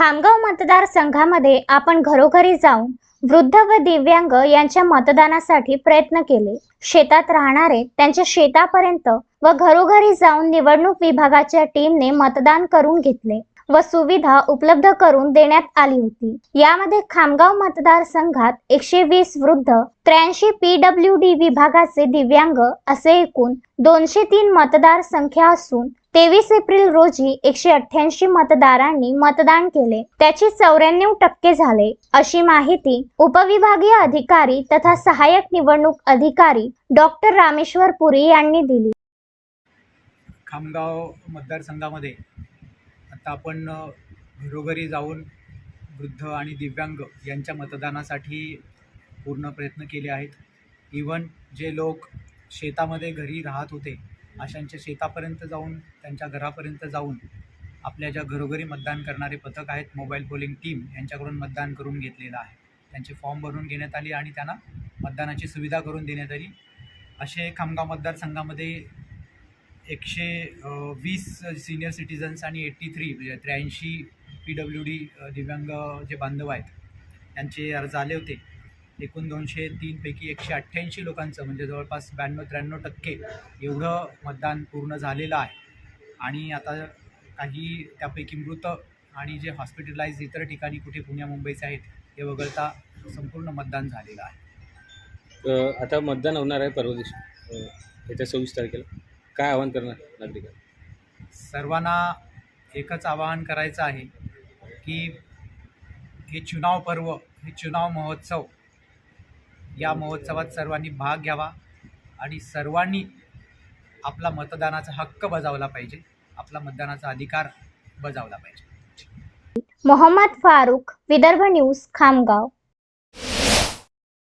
खामगाव मतदारसंघामध्ये आपण घरोघरी जाऊन वृद्ध व दिव्यांग यांच्या मतदानासाठी प्रयत्न केले. शेतात राहणारे त्यांच्या शेतापर्यंत व घरोघरी जाऊन निवडणूक विभागाच्या टीमने मतदान करून घेतले व सुविधा उपलब्ध करून देण्यात आली होती. यामध्ये खामगाव मतदारसंघात एकशे वीस वृद्ध त्र्याऐंशी पीडब्ल्यू डी विभागाचे दिव्यांग असे एकूण दोनशे तीन मतदार संख्या असून तेवीस एप्रिल रोजी एकशे अठ्ठ्याऐंशी मतदारांनी मतदान केले. त्याची चौऱ्याण्णव टक्के झाले. अशी माहिती उपविभागीय अधिकारी तथा सहाय्यक निवडणूक अधिकारी डॉक्टर रामेश्वर पुरी यांनी दिली. खामगाव मतदारसंघामध्ये आता आपण घरोघरी जाऊन वृद्ध आणि दिव्यांग यांच्या मतदानासाठी पूर्ण प्रयत्न केले आहेत. इवन जे लोक शेतामध्ये घरी राहत होते अशांच्या शेतापर्यंत जाऊन त्यांच्या घरापर्यंत जाऊन आपल्या ज्या घरोघरी मतदान करणारे पथक आहेत मोबाईल पोलिंग टीम यांच्याकडून मतदान करून घेतलेलं आहे. त्यांचे फॉर्म भरून घेण्यात आले आणि त्यांना मतदानाची सुविधा करून देण्यात आली. असे खामगाव मतदारसंघामध्ये एकशे वीस सिनियर सिटिझन्स आणि एट्टी थ्री म्हणजे त्र्याऐंशी पी डब्ल्यू डी दिव्यांग जे बांधव आहेत त्यांचे अर्ज आले होते. एकूण दोनशे तीनपैकी एकशे अठ्ठ्याऐंशी लोकांचं म्हणजे जवळपास ब्याण्णव त्र्याण्णव टक्के एवढं मतदान पूर्ण झालेलं आहे. आणि आता काही त्यापैकी मृत आणि जे हॉस्पिटलाइज इतर ठिकाणी कुठे पुण्या मुंबईचे आहेत हे वगळता संपूर्ण मतदान झालेलं आहे. आता मतदान होणार आहे परवा दिवशी. येत्या सव्वीस तारखेला. काय आवाहन करणार नागरिकांना? सर्वांना एकच आवाहन करायचं आहे की हे चुनाव पर्व हे चुनाव महोत्सव या महोत्सवात सर्वांनी भाग घ्यावा आणि सर्वांनी आपला मतदानाचा हक्क बजावला पाहिजे. आपला मतदानाचा अधिकार बजावला पाहिजे. मोहम्मद फारुख विदर्भ न्यूज खामगाव.